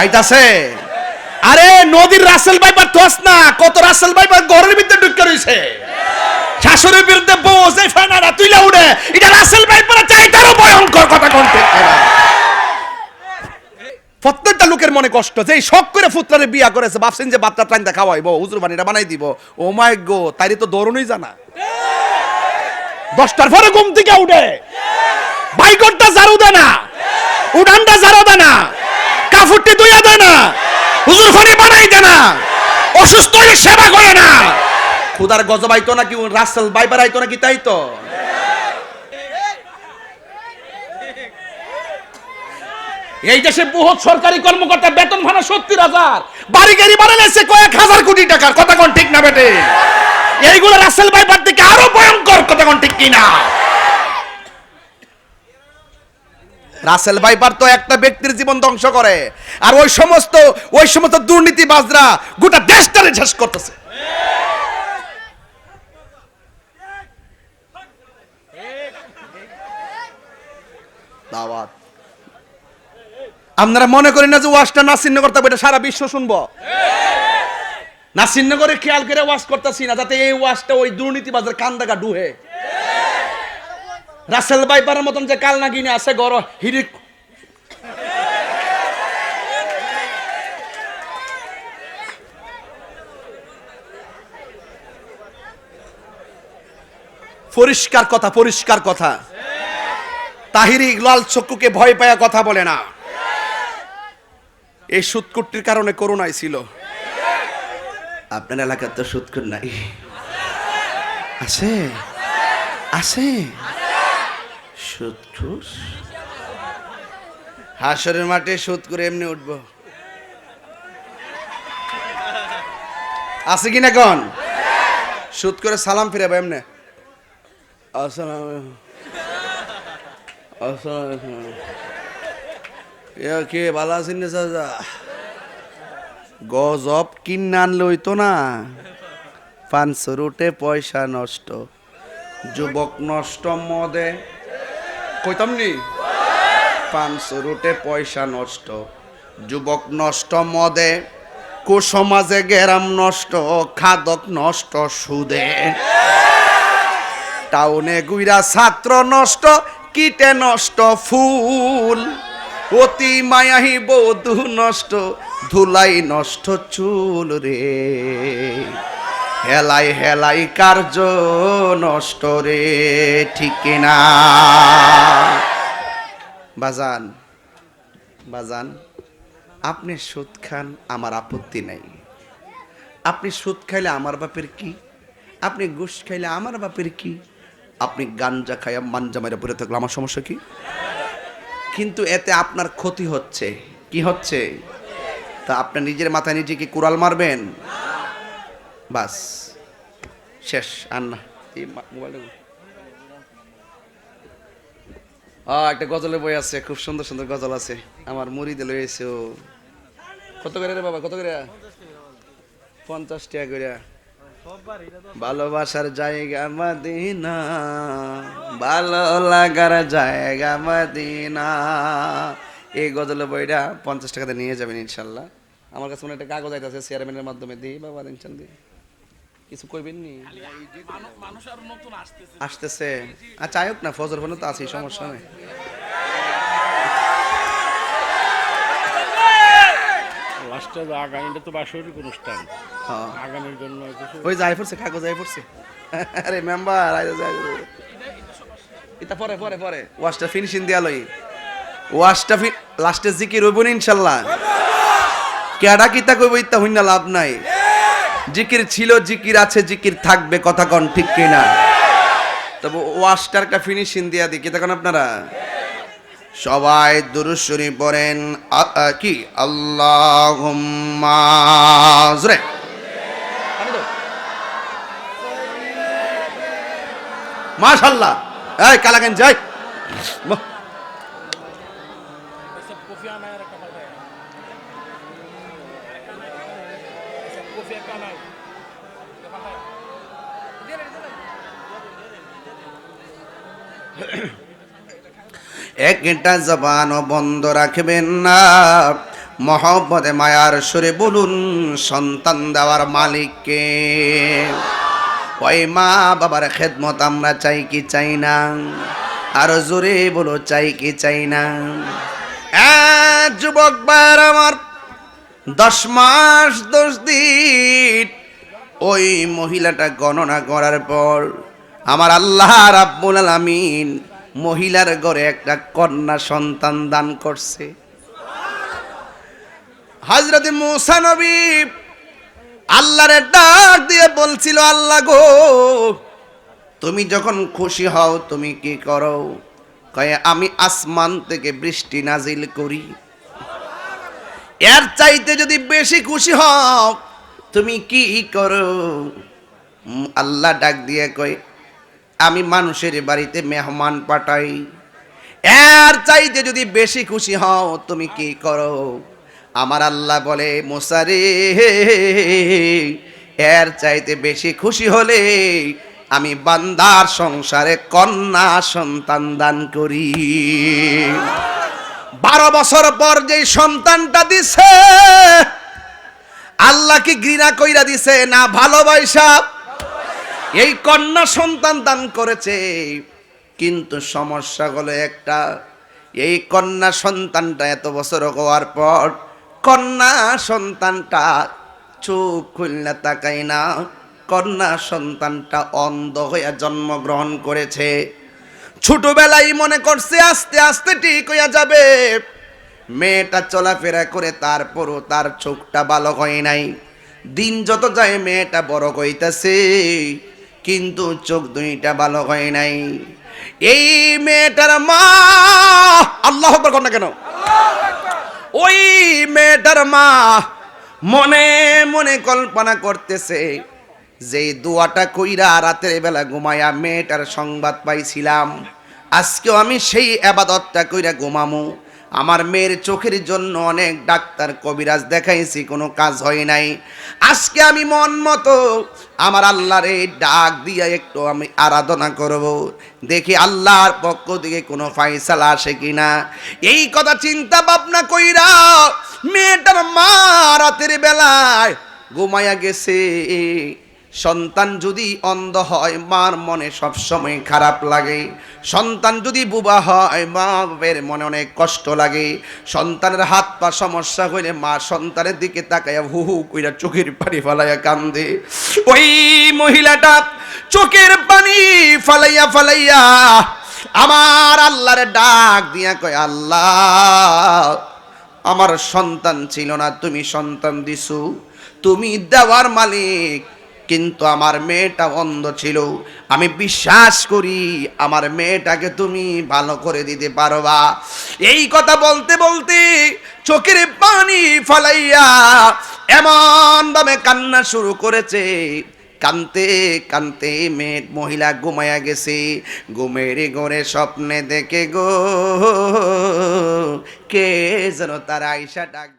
আইতাছে। আরে, নদীর রাসেল বাইপার তোস না, কত রাসেল বাইপার ঘরের ভিতরে ঢুকে রইছে। শাশুড়ির বিরুদ্ধে বোঝ, এই ফেনারা তুইলা উড়ে। এটা রাসেল বাইপার চাই তারও ভয়ঙ্কর কথা কন্টে প্রত্যেকটা লোকের মনে কষ্ট, যে শখ করে ফুতরারে বিয়া করেছে, ভাবছেন যে বাচ্চা টাইনটা খাওয়াইব হুজুর বানিটা বানাই দিব। ও মাই গো, তাইরে তো দৌড়নই জানা। দশটার পরে ঘুম থেকে উঠে। বাইকরটা জারু দেয় না উড়ানটা ঝাড়ু দেয় না কাফুরটি দুইয়া দেয় না হুজুর ঘরে বানাই দেয় না। অসুস্থ হলে সেবা করে না। খুদার গজব আইতো নাকি? রাসেল বাইবার আইতো নাকি তাই তো? এই দেশে বহুত সরকারি কর্মকর্তা বেতন ভাড়া সত্তর হাজার। বাড়ি গাড়ি বানাইছে কয়েক হাজার কোটি টাকার। কথা কোন ঠিক না বেটে? এইগুলো রাসেল বাইবার থেকে আরও ভয়ঙ্কর। কথা কোন ঠিক কিনা? রাসেল ভাইপার তো একটা ব্যক্তির জীবন ধ্বংস করে। আর ওই সমস্ত ওই সমস্ত দুর্নীতিবাজরা গোটা দেশটারে শেষ করতেছে। আপনারা মনে করেন না যে ওয়াজটা নাসিন্ন করতে হবে এটা সারা বিশ্ব শুনব? নাসিন্ন করে খেয়াল করে ওয়াশ করতেছি না, যাতে এই ওয়াজটা ওই দুর্নীতিবাজের কান্দাকা ডুহে। রাসেল বাইপারের মতন যে কাল নাগিনে আছে গর হিরিক পরিষ্কার কথা পরিষ্কার কথা। তাহিরি লাল চক্ষুকে ভয় পায়া কথা বলে না। এই সুৎকুট্টির কারণে করোনায় ছিল। আপনার এলাকার তো সুৎকুট নাই। আছে? আছে? সুৎকুর হাসরের মাঠে সুদ করে এমনি উঠবো। আছে কিনা কন? সুদ করে সালাম ফিরাবো এমনি। আসসালাম আসসালাম কে, ভালো আছেন না চাচা? গজব কিনে আনলে হইতো না। পাঁচশো রুটে পয়সা নষ্ট, যুবক নষ্ট মদে কইতাম নি? পাঁচশো রুটে পয়সা নষ্ট, যুবক নষ্ট মদে, কুসমাজে গেরাম নষ্ট, খাদক নষ্ট সুদে। টাউনে গুইরা ছাত্র নষ্ট, কিটে নষ্ট ফুল। অতি মায়াহি বধু নষ্ট, ধুলাই নষ্ট চুল রে। হেলাই হেলাই কার্য নষ্ট রে, ঠিক না বাজান বাজান, আপনি সুদ খান, আমার আপত্তি নাই। আপনি সুদ খাইলে আমার বাপের কি? আপনি ঘুষ খাইলে আমার বাপের কি? আপনি গাঞ্জা খাইয়া মাঞ্জা মেরে পড়ে থাকলে আমার সমস্যা কি? কিন্তু এতে আপনার ক্ষতি হচ্ছে। কি হচ্ছে? তা আপনার নিজের মাথায় নিজে কি কুড়াল মারবেন? বাস, শেষ, আর না, এই মোবাইলটা একটা গজলের বই আছে, খুব সুন্দর সুন্দর গজল আছে। আমার মুড়ি দিল এসে ও। কত করে রে বাবা, কত করে? পঞ্চাশ টাকা করে। ভালোবাসার জায়গা মদিনা, ভালো লাগার জায়গা মদিনা। এই গজলের বইটা পঞ্চাশ টাকাতে নিয়ে যাবেন ইনশাল্লাহ। আমার কাছে মনে একটা কাগজ আইতাছে চেয়ারম্যানের মাধ্যমে। দিই বাবা ইনশাল দিই। কিছু কইবেন নি? আসতেছে। আচ্ছা আয়োগ না ফজর ফোনে তো আছেই সমস্যা নেই। আগামীটা তো অনুষ্ঠান। হ্যাঁ। আগামীর জন্য ওই যাই পড়ছে কাগজ যাই পড়ছে। আরে মেম্বার আইজা যাই এটা পরে পরে পরে। ওয়াশটা ফিনিশিং দিয়া লই। ওয়াশটা লাস্টে জিকির হইব না ইনশাল্লাহ। কেডা কিতা কইব ইত্যা হইনা লাভ নাই। জিকির ছিল, জিকির আছে, জিকির থাকবে, কথা কন ঠিক কিনা? তবে ওয়াশটার একটা ফিনিশিং দিয়া দিই কিতা কন আপনারা? সবাই দুরুশ্বরী পড়েন কি? আল্লাহ মাশাল্লাহ এই কালাগান যাই। কফি একটা আনায় একটা জবানও বন্ধ রাখবেন না। মহব্বতে, মায়ার সুরে বলুন, সন্তান দেওয়ার মালিককে। ওই মা বাবার খেদমত আমরা চাই কি চাই না? আরও জোরে বলো, চাই কি চাই না? যুবক ভাইয়ের আমার দশ মাস, দশ দিন। ওই মহিলাটা গণনা করার পর আমার আল্লাহ রাব্বুল আলামিন মহিলার ঘরে একটা কন্যা সন্তান দান করছে। হজরত মুসা নবী আল্লাহরে ডাক দিয়ে বলছিল, আল্লাহ গো, তুমি যখন খুশি হও, তুমি কি করো? কয়ে, আমি আসমান থেকে বৃষ্টি নাজিল করি। এর চাইতে যদি বেশি খুশি হও, তুমি কি করো? আল্লাহ ডাক দিয়ে কয়, আমি মানুষের বাড়িতে মেহমান পাঠাই। এর চাইতে যদি বেশি খুশি হও, তুমি কি করো? আমার আল্লাহ বলে মোসারে এর চাইতে বেশি খুশি হলে আমি বান্দার সংসারে কন্যা সন্তান দান করি। বারো বছর পর যে সন্তানটা দিছে আল্লাহ কি ঘৃণা কইরা দিছে, না ভালোবাসা এই কন্যা সন্তান দান করেছে। কিন্তু সমস্যা হলো একটা, এই কন্যা সন্তানটা এত বছর হওয়ার পর কন্যা সন্তানটা চোখ খুলনা তাকাই না। কন্যা সন্তানটা অন্ধ হইয়া জন্মগ্রহণ করেছে। ছোটবেলায় মনে করছে, আস্তে আস্তে ঠিক হইয়া যাবে। মেয়েটা চলাফেরা করে তারপরও তার চোখটা ভালো হয় নাই। দিন যত যায় মেয়েটা বড় হইতাছে, কিন্তু চোখ দুইটা ভালো হয় নাই। এই মেয়েটার মা, আল্লাহ কর না কেন? ওই মেয়েটার মা মনে মনে কল্পনা করতেছে যে দোয়াটা কইরা রাতের বেলা ঘুমায়া মেয়েটার সংবাদ পাইছিলাম, আজকেও আমি সেই আবাদতটা কইরা ঘুমামু। আমার মেয়ের চোখের জন্য অনেক ডাক্তার কবিরাজ দেখাইছি, কোনো কাজ হয় নাই। আজকে আমি মন মতো আমার আল্লাহর এই ডাক দিয়ে একটু আমি আরাধনা করব। দেখি আল্লাহর পক্ষ থেকে কোনো ফাইসালা আসে কিনা। এই কথা চিন্তা ভাবনা কইরা মেয়েটার মা রাতের বেলায় ঘুমাইয়া গেছে। সন্তান যদি অন্ধ হয়, মার মনে সবসময় খারাপ লাগে। সন্তান যদি বুবা হয়, মা বাবের মনে অনেক কষ্ট লাগে। সন্তানের হাত পা সমস্যা হইলে মা সন্তানের দিকে তাকাইয়া হু হু কইরা চোখের পানি ফালাইয়া কান্দে। ওই মহিলাটা চোখের পানি ফালাইয়া ফালাইয়া আমার আল্লাহরে ডাক দিয়া কয়, আল্লাহ, আমার সন্তান ছিল না, তুমি সন্তান দিছু। তুমি দেওয়ার মালিক কিন্তু আমার মেয়েটা অন্ধ ছিল। আমি বিশ্বাস করি আমার মেয়েটাকে তুমি ভালো করে দিতে পারবা। এই কথা বলতে বলতে চোখের পানি ফালাইয়া এমন ভাবে কান্না শুরু করেছে। কানতে কানতে মেয়ে মহিলা ঘুমায়া গেছে। ঘুমের ঘরে স্বপ্নে দেখে গো, কে যেন তার আইসা ডাক